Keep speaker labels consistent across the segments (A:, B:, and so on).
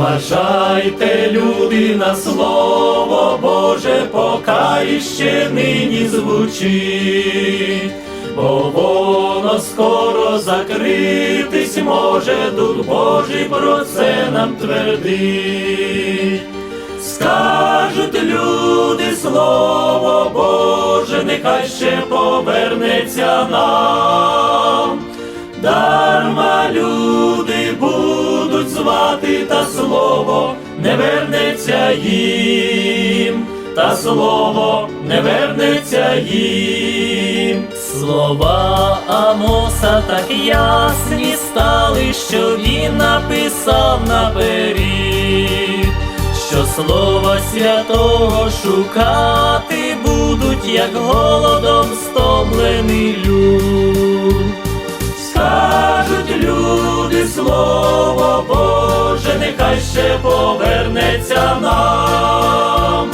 A: Зважайте, люди, на слово Боже, поки ще нині звучить, бо воно скоро закритись може, Дух Божий про це нам твердить. Скажуть люди слово Боже, нехай ще повернеться нам. Дарма не вернеться їм, та слово не вернеться їм. Слова Амоса так ясні стали, що він написав наперед, що слова святого шукати будуть, як голодом нехай ще повернеться нам.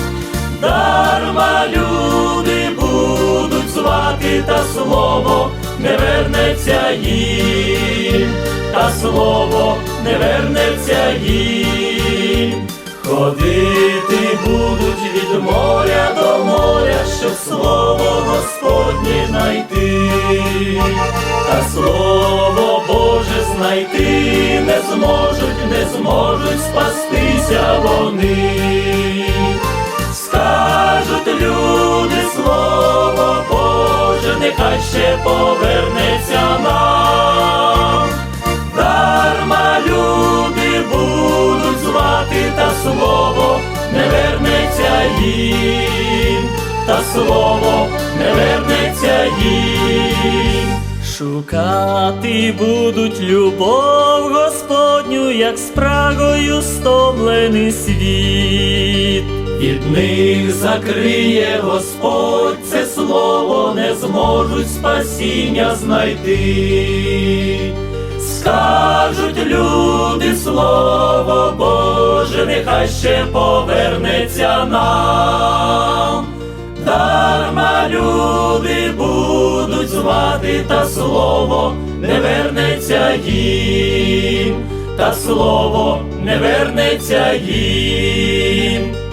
A: Дарма люди будуть звати, та слово не вернеться їм, та слово не вернеться їм. Ходити будуть від моря до моря, щоб слово Господнє знайти, та слово знайти не зможуть, не зможуть спастися вони. Скажуть люди слово Боже, нехай ще повернеться нам. Дарма люди будуть звати, та слово не вернеться їм, та слово не вернеться їм. Шукати будуть любов Господню, як спрагою стомлений світ. Від них закриє Господь це слово, не зможуть спасіння знайти. Скажуть люди слово Боже, нехай ще повернеться нам. Дарма люди звати, та слово не вернеться їм, та слово не вернеться їм.